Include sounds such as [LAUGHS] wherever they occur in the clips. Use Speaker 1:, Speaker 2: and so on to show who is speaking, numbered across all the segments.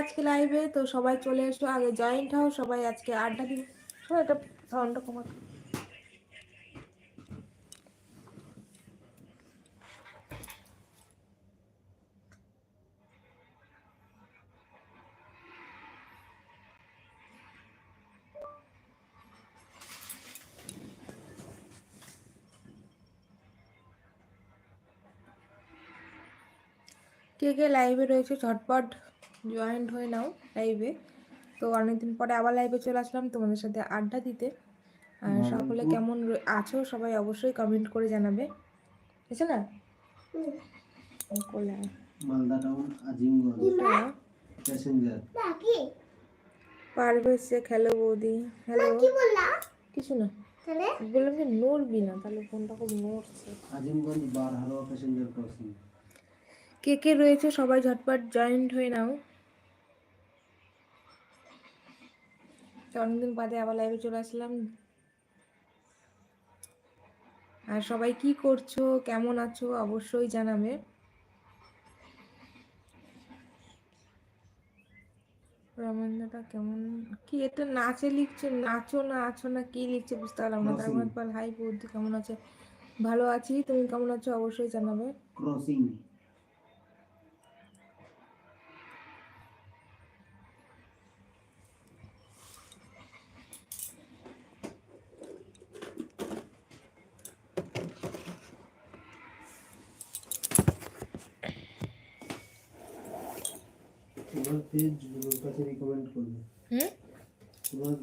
Speaker 1: আজকে লাইভে তো সবাই চলে এসো, আগে জয়েন্ট হও, সবাই আজকে আড্ডা দিব। শোনো, এটা সাউন্ডটা কমাতে কে কে লাইভে রয়েছে, ঝটপট। জয়েন্ট হয়ে নাও লাইভে তো অনেকদিন পরে আবার লাইভে চলে আসলাম তোমাদের সাথে আড্ডা দিতে। আর সকলে কেমন আছো সবাই অবশ্যই কমেন্ট করে জানাবে। ঠিক আছে না? শেখ হ্যালো বৌদি। হ্যালো কিছু না। বললাম যে নড়বি না তাহলে ফোনটা খুব নড়ছে।
Speaker 2: Azimganj Barharwa passenger crossing
Speaker 1: কে কে রয়েছে সবাই ঝটপট জয়েন্ট হয়ে নাও। তো অনেকদিন বাদে আবার লাইভে চলে আসলাম। আর সবাই কি করছ? কেমন আছো? অবশ্যই জানাবে। রমেন্দ্রটা কেমন? কি এটা নাচে লিখছে? নাচো না আছো না কি লিখছে বুঝতে পারলাম না। তার পাল হাই বৌদি কেমন আছে? ভালো আছি তুমি কেমন আছো? অবশ্যই জানাবে।
Speaker 2: ক্রসিং তোমার পেজগুলোর কাছে রিকমেন্ড করবে।
Speaker 1: হুম?
Speaker 2: তোমার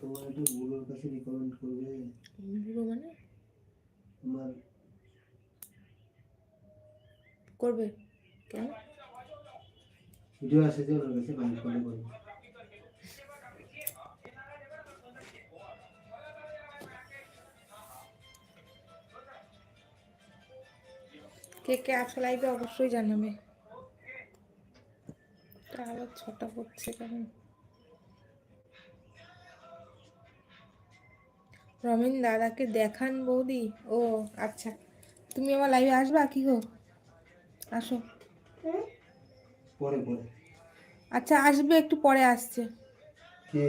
Speaker 2: তোমার এটা গুলোর কাছে রিকমেন্ড করবে।
Speaker 1: বুড়ো মানে?
Speaker 2: তোমার
Speaker 1: করবে? কেন?
Speaker 2: ভিডিও আসে যে ওনার কাছে কমেন্ট করলে করবে
Speaker 1: কে কে আছো লাইভে অবশ্যই জানাবে। এটা আবার ছটা পড়ছে কেমন রমিন দাদাকে দেখান বৌদি। ও আচ্ছা। তুমি আমার লাইভে আসবা কি গো? আসো।
Speaker 2: পরে পরে।
Speaker 1: আচ্ছা আসবে একটু পরে আসছে।
Speaker 2: কে?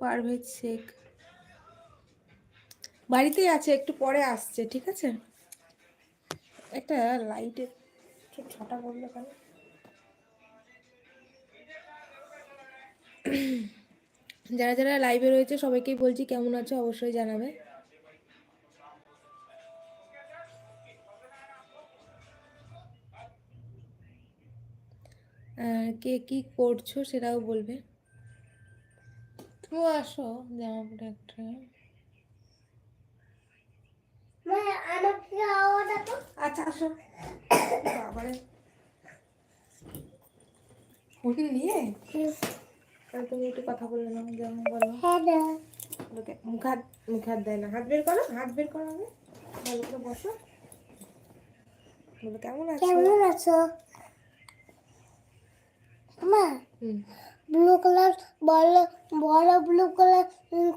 Speaker 1: পারভেজ শেখ। বাড়িতেই আছে একটু পরে আসছে ঠিক আছে? একটা লাইটের ছটা বলল কেন? যারা যারা লাইভে রয়েছে সবাইকেই বলছি কেমন আছো অবশ্যই জানাবে। কে কি করছ সেটাও বলবে। তুমিও আসো জামা পরে একটা। আচ্ছা আসো। বাবারে। ওকে নিয়ে? তাহলে তুমি একটু কথা বলে নাও যেমন বলো।
Speaker 3: হ্যাঁ
Speaker 1: মুখ হাত মুখ হাত দেয় না। হাত বের করো হাত বের করো আগে। ভালো করে বসো। বলো কেমন আছো?
Speaker 3: কেমন আছো? মা ব্লু কালার বল বড় ব্লু কালার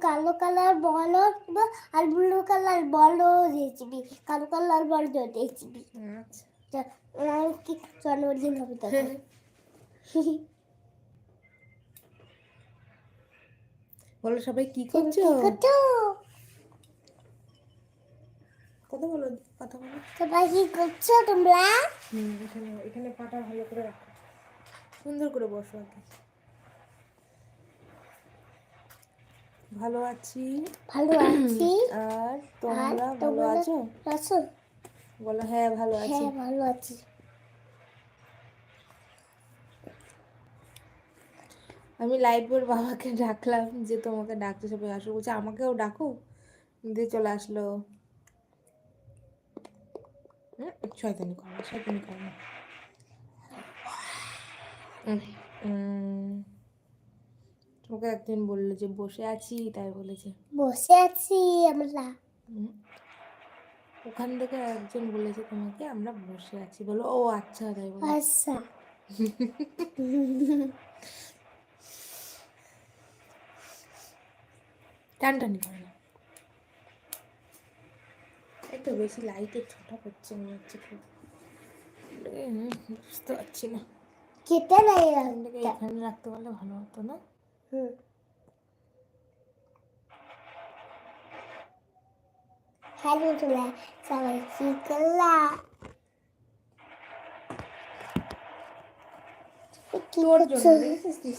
Speaker 3: কালো কালার বল আর ব্লু কালার বল রেসিপি কালো কালার বল রেসিপি
Speaker 1: আচ্ছা।
Speaker 3: কি জন্মদিন হবে তখন। [LAUGHS]
Speaker 1: বলো সবাই কি করছ? কথা বলো কথা বলো।
Speaker 3: সবাই কি করছ তোমরা?
Speaker 1: এখানে এখানে পাটা ভালো করে রাখো। সুন্দর করে বসো কি। ভালো আছি।
Speaker 3: ভালো আছি।
Speaker 1: আর তোমরা ভালো আছো?
Speaker 3: আছো?
Speaker 1: বলো হ্যাঁ ভালো আছি।
Speaker 3: হ্যাঁ ভালো আছি।
Speaker 1: আমি লাইভের বাবাকে ডাকলাম যে তোমাকে ডাকতে সবাই আসো বলছে আমাকেও ডাকো দিয়ে চলে আসলো। শয়তানি করো শয়তানি করো তোমাকে একদিন বলল যে বসে আছি। তাই বলেছে।
Speaker 3: বসে আছি আমরা।
Speaker 1: ওখান থেকে একজন বলেছে তোমাকে আমরা বসে আছি। বলো ও আচ্ছা তাই বলে।
Speaker 3: আচ্ছা। [LAUGHS]
Speaker 1: টানটানি করে না একটু বেশি লাইটের ছোটা করছে মনে হচ্ছে খুব। বুঝতে পারছি না।
Speaker 3: কেটে নাই
Speaker 1: এখানে রাখতে পারলে ভালো হতো না?
Speaker 3: হুম। হ্যালো চলে সবাই কি করলা? কি করছ?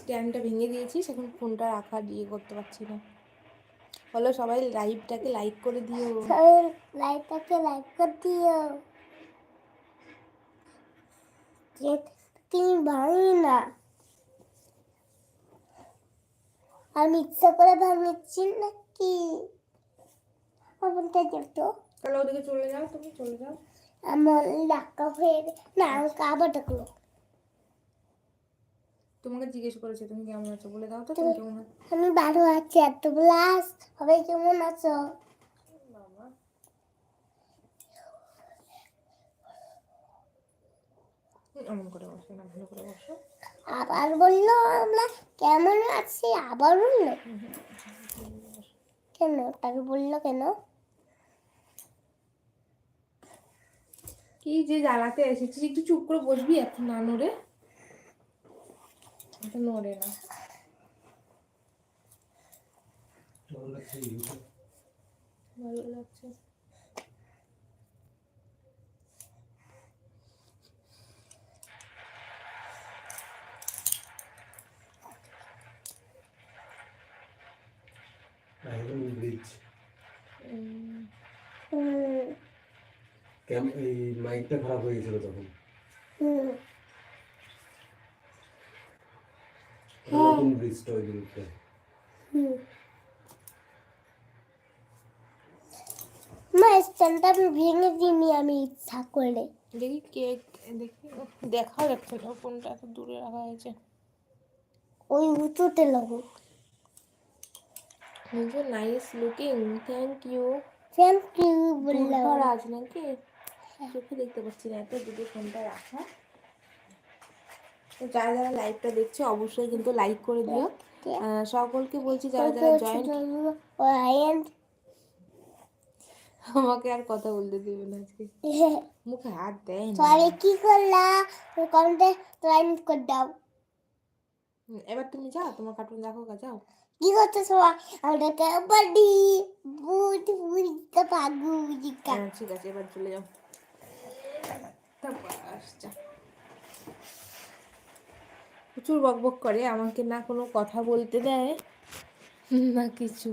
Speaker 1: স্ট্যান্ডটা ভেঙে দিয়েছিস? এখন ফোনটা রাখা দিয়ে করতে পারছি না। বলো সবাই লাইভটাকে লাইক করে দিও।
Speaker 3: সবাই লাইকটাকে লাইক করে দিও। তুমি ভাঙি না। আমি ইচ্ছা করে ভাঙিছি নাকি? ফোনটা যেত
Speaker 1: তাহলে ওদিকে চলে যাও তুমি চলে যাও।
Speaker 3: আমার ডাক্কা হয়ে না আমাকে আবার ডাকলো
Speaker 1: তোমাকে জিজ্ঞেস করেছে তুমি কেমন আছো? বলে দাও তো তুমি কেমন আছো?
Speaker 3: আমি ভালো আছি এত প্লাস সবাই কেমন আছো?
Speaker 1: এমন করে বসো না ভালো করে বসো।
Speaker 3: আবার বলল আমরা কেমন আছি? আবার বলল। কেন? তাকে বলল কেন?
Speaker 1: কি যে জ্বালাতে এসেছিস একটু চুপ করে বসবি এত না নড়ে না? ভালো লাগছে
Speaker 2: এই মাইকটা খারাপ হয়ে গেছিল তখন
Speaker 3: হুম
Speaker 2: ওই ব্রিজটা
Speaker 3: হুম মা স্ট্যান্ডটা আমি ভেঙে দিইনি আমি ইচ্ছা করে।
Speaker 1: দেখি কেক দেখি। উফ, দেখা যাচ্ছে না ফোনটা এত দূরে রাখা হয়েছে।
Speaker 3: ওই উঁচুতে লাগুক
Speaker 1: nice looking thank you
Speaker 3: thank you বললাম।
Speaker 1: দুর্ভারাজ নাকি? চোখে দেখতে পাচ্ছি না এত দুটো ফোনটা রাখা। তো যারা যারা লাইভটা দেখছে অবশ্যই কিন্তু লাইক করে দিও। সকলকে বলছি যারা যারা জয়েন্ট আমাকে আর কথা বলতে দেবে না আজকে। [LAUGHS] মুখে হাত দেয় না।
Speaker 3: সবাই কি করলা? কমেন্টে লাইন করে দাও।
Speaker 1: এবার তুমি যাও তোমার কার্টুন দেখো গা যাও।
Speaker 3: কি করছ সবাই? আমরা কাবাডি বুট বুড়িকা পাগু
Speaker 1: হ্যাঁ ঠিক আছে এবার চলে যাও। তারপর আসছে। প্রচুর বকবক করে, আমাকে না কোনো কথা বলতে দেয়, না কিছু।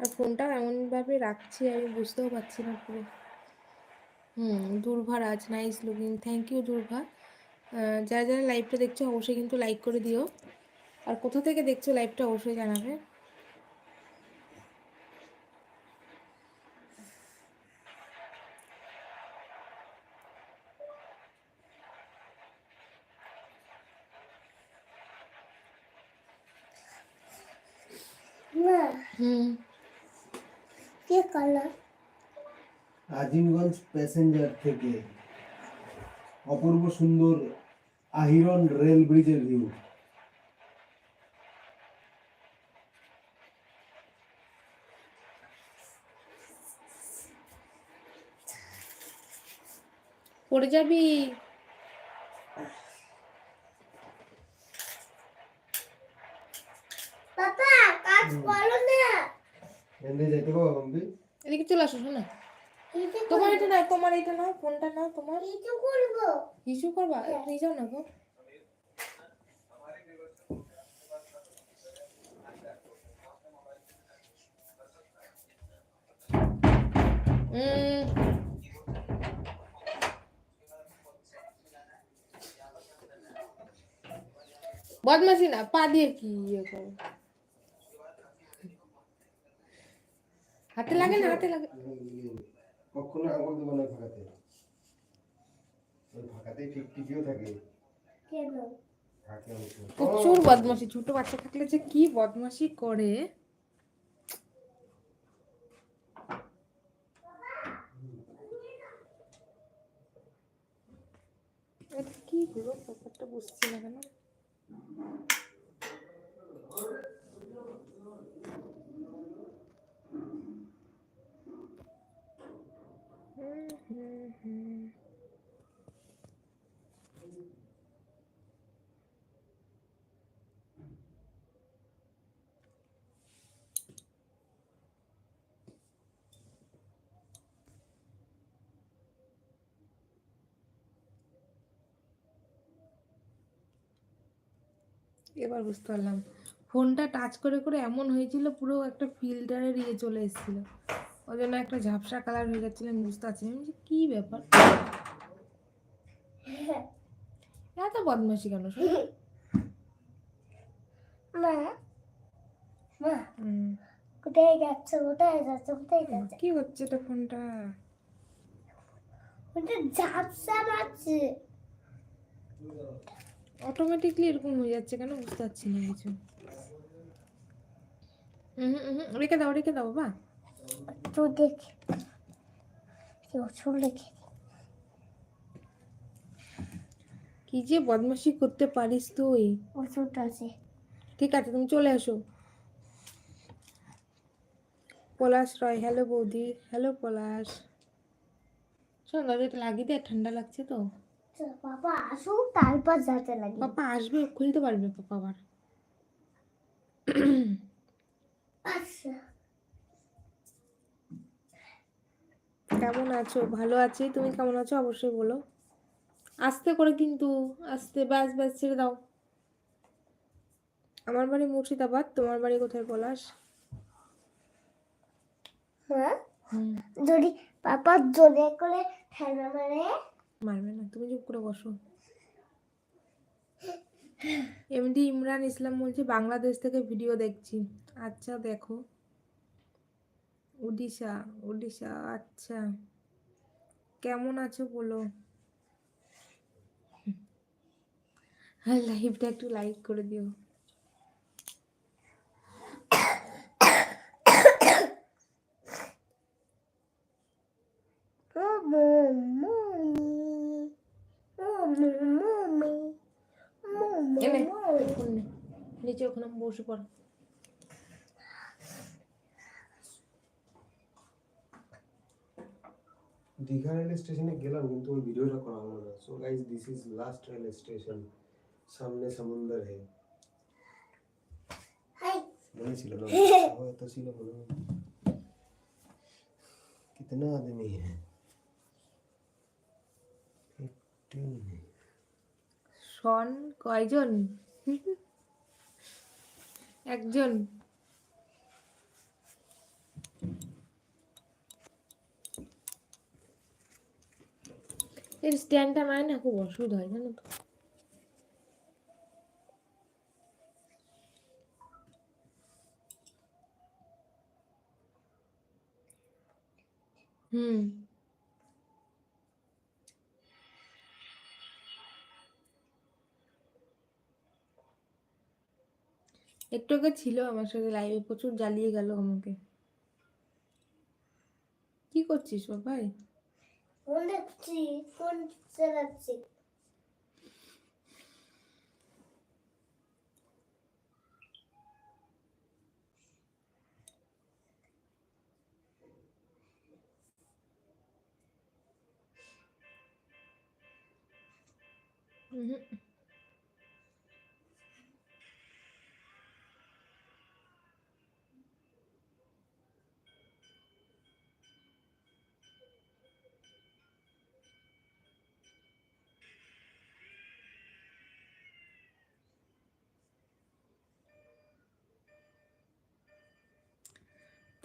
Speaker 1: আর ফোনটা এমনভাবে রাখছি, আমি বুঝতেও পারছি না পুরো। হুম, দুর্ভা রাজ nice looking thank you Durva. যারা যারা লাইভটা দেখছ, অবশ্যই কিন্তু লাইক করে দিও। আর কোথা থেকে দেখছ লাইভটা অবশ্যই জানাবে
Speaker 3: না
Speaker 1: হুম।
Speaker 3: কি করলা
Speaker 2: আজিমগঞ্জ প্যাসেঞ্জার থেকে অপূর্ব সুন্দর আহিরন রেল ব্রিজের ভিউ
Speaker 1: পড়ে যাবি
Speaker 3: বাবা কাজ করো না
Speaker 2: এনে যেতে পারব কম্পি
Speaker 1: এদিকে চলে আসো শোনো
Speaker 3: কিছু
Speaker 1: তোমার এটা নাও তোমার এটা নাও ফোনটা নাও তোমার
Speaker 3: কিছু করব
Speaker 1: ইস্যু করবা নিয়ে যাও না গো উম, বদমাসি না পা দিয়ে কি ইয়ে করো হাতে লাগে না হাতে লাগে।
Speaker 2: কখনো আঙুল দেবো না ফাঁকাতে। ওই ঠিক টিকিও থাকে।
Speaker 3: কেন।
Speaker 1: প্রচুর বদমাসি ছোট বাচ্চা থাকলে যে কি বদমাসি করে। এটা কি হলো? ব্যাপারটা বুঝছি না কেন? Mm-hmm. এবার বুঝতে পারলাম। ফোনটা টাচ করে করে এমন হয়েছিল, পুরো একটা ফিল্টারের ইয়ে চলে এসেছিল। ওই জন্য একটা ঝাপসা কালার হয়ে যাচ্ছিল আমি বুঝতে পারছি না। আমি কি ব্যাপার? [LAUGHS] এত বদমাসি কেন? [LAUGHS]
Speaker 3: মা। মা। কোথায় যাচ্ছে? কোথায় যাচ্ছে? কোথায় যাচ্ছে?
Speaker 1: কি হচ্ছে এটা ফোনটা?
Speaker 3: ঝাপসা মারছে।
Speaker 1: অটোমেটিকলি এরকম হয়ে যাচ্ছে কেন? বুঝতে পারছি না কিছু। হুম হুম। রেখে দাও রেখে দাও বাবা।
Speaker 3: দেখে কি ওষুধ রেখে
Speaker 1: কি যে বদমাসি করতে পারিস তুই।
Speaker 3: ওষুধ আছে
Speaker 1: ঠিক আছে তুমি চলে আসো। পলাশ রয় হ্যালো বৌদি হ্যালো পলাশ। শোন দরজাটা লাগিয়ে দে ঠান্ডা লাগছে তো।
Speaker 3: বাবা আসুক তারপর যাতে লাগে
Speaker 1: পাপা আসবে খুলতে পারবে পাপা আবার
Speaker 3: আচ্ছা
Speaker 1: কেমন আছো? ভালো আছি। তুমি কেমন আছো? অবশ্যই বলো। আস্তে করে কিন্তু আস্তে ব্যাস ব্যাস ছেড়ে দাও। আমার বাড়ি মুর্শিদাবাদ তোমার বাড়ি কোথায় পলাশ?
Speaker 3: হ্যাঁ? যদি পাপা জোরে করে ঠেলা মারে।
Speaker 1: মারবে না তুমি চুপ করে বসো। এমডি ইমরান ইসলাম বলছে বাংলাদেশ থেকে ভিডিও দেখছি। আচ্ছা দেখো। উড়িষ্যা উড়িষ্যা আচ্ছা। কেমন আছো বলো? লাইভটা একটু লাইক করে দিও। নিচে ওখানে বসে পড়।
Speaker 2: দীঘা রেল স্টেশনে গেলাম কিন্তু ওই ভিডিওটা করা হলো না so guys this is last rail station সামনে সমুন্দর হে
Speaker 3: হাই
Speaker 2: মনে ছিল না [LAUGHS] হয়তো ছিল মনে হয়। कितना आदमी है फिफ्टीन है
Speaker 1: শন কয়জন [LAUGHS] একজন এর স্ট্যান্ডটা মানে না, খুব অসুবিধা হয়, জানো তো। হুম। একটু আগে ছিল আমার সাথে লাইভে প্রচুর জ্বালিয়ে গেল আমাকে। কি করছিস, বাবাই?
Speaker 3: Hundertzi, fünfzig.
Speaker 1: Mm-hmm.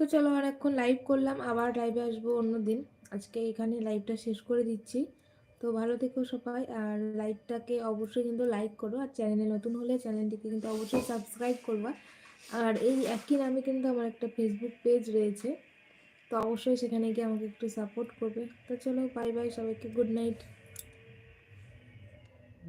Speaker 1: তো চলো অনেকক্ষণ লাইভ করলাম, আবার লাইভে আসব অন্য দিন। আজকে এখানে লাইভটা শেষ করে দিচ্ছি। তো ভালো থেকো সবাই, আর লাইভটাকে অবশ্যই কিন্তু লাইক করো, আর চ্যানেলে নতুন হলে চ্যানেলটিকে কিন্তু অবশ্যই সাবস্ক্রাইব করবা। আর এই একই নামে কিন্তু আমার একটা ফেসবুক পেজ রয়েছে, তো অবশ্যই সেখানে গিয়ে আমাকে একটু সাপোর্ট করবে। তো চলো বাই বাই সবাইকে গুড নাইট